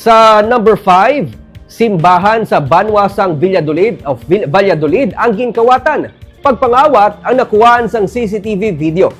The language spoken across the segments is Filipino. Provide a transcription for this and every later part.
Sa number 5, simbahan sa Banwasang Valladolid of Valladolid ang ginkawatan. Pagpangawat ang nakuhaan sang CCTV video.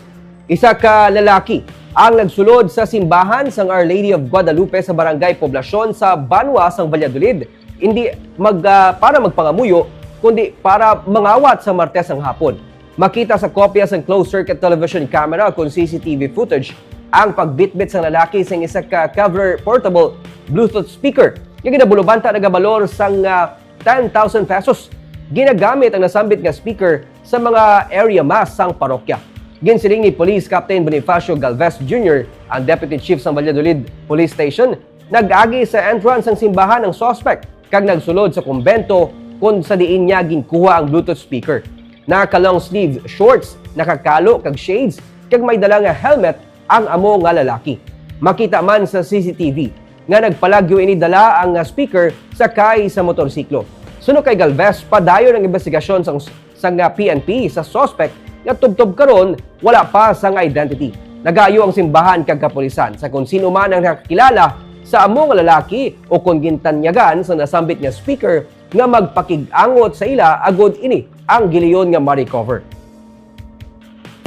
Isa ka lalaki ang nagsulod sa simbahan sang Our Lady of Guadalupe sa Barangay Poblasyon sa Banwasang Valladolid. Hindi mag, ah, para magpangamuyo, kundi para mangawat sa Martes ng hapon. Makita sa kopya sa closed-circuit television camera kung CCTV footage ang pagbitbit sa lalaki sa isa ka cover portable Bluetooth speaker. Yung ginabulubanta nagabalor sang ah, 10,000 pesos. Ginagamit ang nasambit nga speaker sa mga area mass sang parokya. Ginsiling ni Police Captain Bonifacio Galvez Jr., ang Deputy Chief sa Valladolid Police Station, nag-agi sa entrance ng simbahan ng suspect kag nagsulod sa kumbento kung sa diin niya ginkuha ang Bluetooth speaker. Naka long sleeve shorts, nakakalo kag shades, kag may dala nga helmet ang amo nga lalaki. Makita man sa CCTV nga nagpalagyo ini dala ang nga speaker sa kay sa motorsiklo. Suno kay Galvez, padayon ang investigasyon sa, sa nga PNP sa suspect nga tubtob karon wala pa sang identity. Nagayo ang simbahan kag kapulisan sa kung sino man ang nakakilala sa amo nga lalaki o kung gintanyagan sa nasambit nga speaker nga magpakig-angot sa ila agod ini ang giliyon nga ma-recover.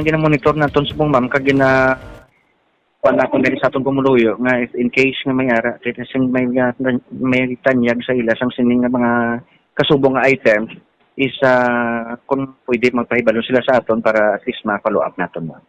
gina-monitor naton sa ma'am kag gina wala ko diri sa atong kumuluyo nga if in case nga may ara kaya sing may may tanyag sa ila sang sining nga mga kasubong nga items is ah, kung pwede magpahibalo sila sa aton para at least ma-follow up naton mo.